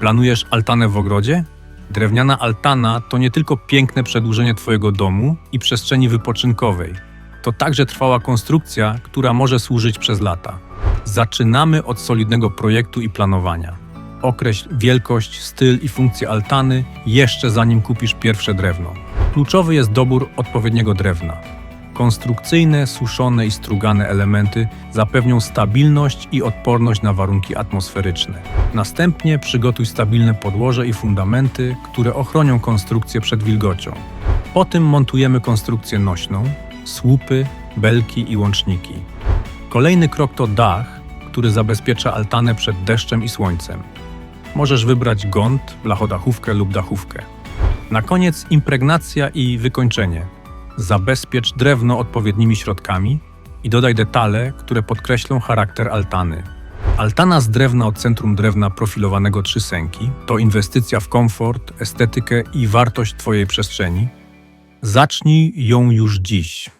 Planujesz altanę w ogrodzie? Drewniana altana to nie tylko piękne przedłużenie Twojego domu i przestrzeni wypoczynkowej. To także trwała konstrukcja, która może służyć przez lata. Zaczynamy od solidnego projektu i planowania. Określ wielkość, styl i funkcję altany jeszcze zanim kupisz pierwsze drewno. Kluczowy jest dobór odpowiedniego drewna. Konstrukcyjne, suszone i strugane elementy zapewnią stabilność i odporność na warunki atmosferyczne. Następnie przygotuj stabilne podłoże i fundamenty, które ochronią konstrukcję przed wilgocią. Po tym montujemy konstrukcję nośną, słupy, belki i łączniki. Kolejny krok to dach, który zabezpiecza altanę przed deszczem i słońcem. Możesz wybrać gąd, blachodachówkę lub dachówkę. Na koniec impregnacja i wykończenie. Zabezpiecz drewno odpowiednimi środkami i dodaj detale, które podkreślą charakter altany. Altana z drewna od centrum drewna profilowanego Trzysęki to inwestycja w komfort, estetykę i wartość Twojej przestrzeni. Zacznij ją już dziś.